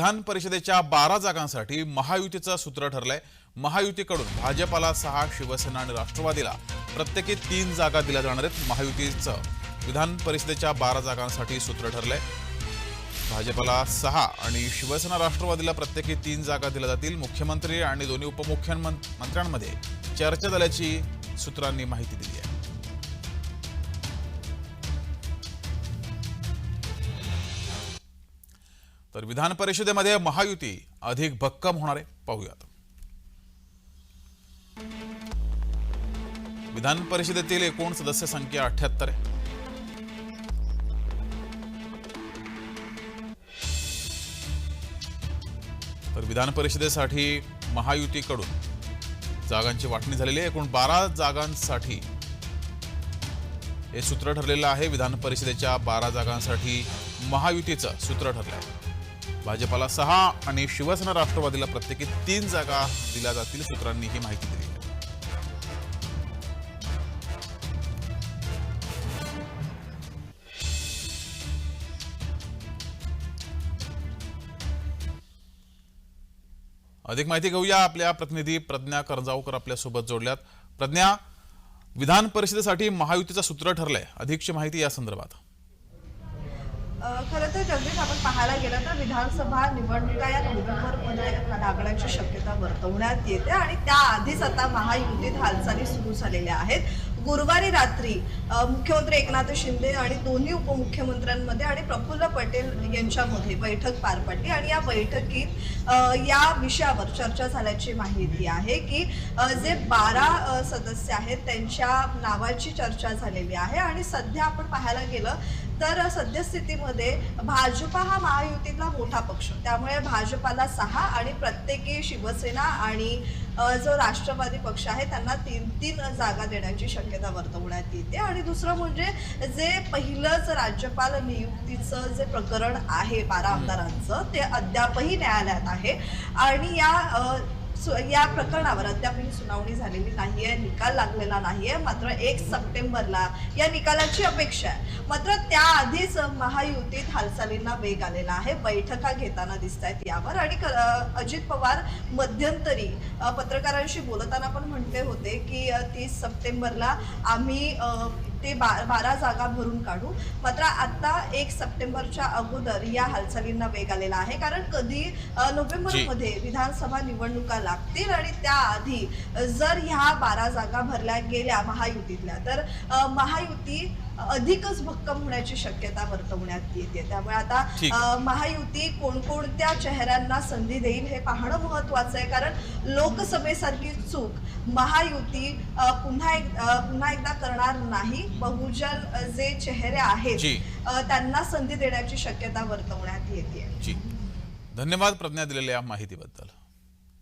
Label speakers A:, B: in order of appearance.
A: विधान परिषदेच्या बारा जागांसाठी महायुतीचं सूत्र ठरलंय. महायुतीकडून भाजपाला सहा शिवसेना आणि राष्ट्रवादीला प्रत्येकी तीन जागा दिल्या जाणार आहेत महायुतीचं. विधान परिषदेच्या बारा जागांसाठी सूत्र ठरलंय. भाजपाला सहा आणि शिवसेना राष्ट्रवादीला प्रत्येकी तीन जागा दिल्या जातील. मुख्यमंत्री आणि दोन्ही उपमुख्यमंत्र्यांमध्ये चर्चा झाल्याची सूत्रांनी माहिती दिली आहे. तर विधान परिषदेमध्ये महायुती अधिक भक्कम होणार आहे. पाहूयात. विधान परिषदेतील एकूण सदस्य संख्या अठ्याहत्तर आहे. तर विधान परिषदेसाठी महायुतीकडून जागांची वाटणी झालेली आहे. एकूण बारा जागांसाठी हे सूत्र ठरलेलं आहे. विधान परिषदेच्या बारा जागांसाठी महायुतीचं सूत्र ठरलं आहे भाजपाला सहा आणि शिवसेना राष्ट्रवादीला प्रत्येकी तीन जागा दिल्या जातील सूत्रांनी ही माहिती दिली. अधिक माहिती घेऊया आपल्या प्रतिनिधी प्रज्ञा करजावकर आपल्यासोबत जोडल्यात. प्रज्ञा विधान परिषदेसाठी महायुतीचं सूत्र ठरलंय. अधिकची माहिती या संदर्भात.
B: खरं तर जगदीश आपण पाहायला गेलं तर विधानसभा निवडणुका या नोव्हेंबरमध्ये लागण्याची शक्यता वर्तवण्यात येते आणि त्याआधीच आता महायुतीत हालचाली सुरू झालेल्या आहेत. गुरुवारी रात्री मुख्यमंत्री एकनाथ शिंदे आणि दोन्ही उपमुख्यमंत्र्यांमध्ये आणि प्रफुल्ल पटेल यांच्यामध्ये बैठक पार पडली. आणि या बैठकीत या विषयावर चर्चा झाल्याची माहिती आहे की जे बारा सदस्य आहेत त्यांच्या नावाची चर्चा झालेली आहे. आणि सध्या आपण पाहायला गेलं तर सद्यस्थितीमध्ये भाजपा हा महायुतीतला मोठा पक्ष. त्यामुळे भाजपाला सहा आणि प्रत्येकी शिवसेना आणि जो राष्ट्रवादी पक्ष आहे त्यांना तीन तीन जागा देण्याची शक्यता वर्तवण्यात येते. आणि दुसरं म्हणजे जे पहिलंच राज्यपाल नियुक्तीचं जे प्रकरण आहे बारा आमदारांचं ते अद्यापही न्यायालयात आहे. आणि या या प्रकरणावर अद्यापही सुनावणी झालेली नाही आहे निकाल लागलेला नाही आहे मात्र एक सप्टेंबरला या निकालाची अपेक्षा आहे. मात्र त्याआधीच महायुतीत हालचालींना वेग आलेला आहे. बैठका घेताना दिसत आहेत यावर आणि अजित पवार मध्यंतरी पत्रकारांशी बोलताना पण म्हटले होते की तीस सप्टेंबरला आम्ही ते बा बारा जागा भरून काढू. मात्र आता एक सप्टेंबरच्या अगोदर या हालचालींना वेग आलेला आहे. कारण कधी नोव्हेंबरमध्ये विधानसभा निवडणुका लागतील आणि त्याआधी जर ह्या बारा जागा भरल्या गेल्या महायुतीतल्या तर महायुती अधिकच भक्कम होण्याची शक्यता वर्तवण्यात येते. त्यामुळे आता महायुती कोणकोणत्या चेहऱ्यांना संधी देईल हे पाहणं महत्वाचं आहे. कारण लोकसभेसारखी चूक महायुती पुन्हा एक पुन्हा एकदा करणार नाही. बहुजन जे चेहरे आहेत त्यांना संधी देण्याची शक्यता वर्तवण्यात येते.
A: धन्यवाद प्रज्ञा दिलेल्या माहितीबद्दल.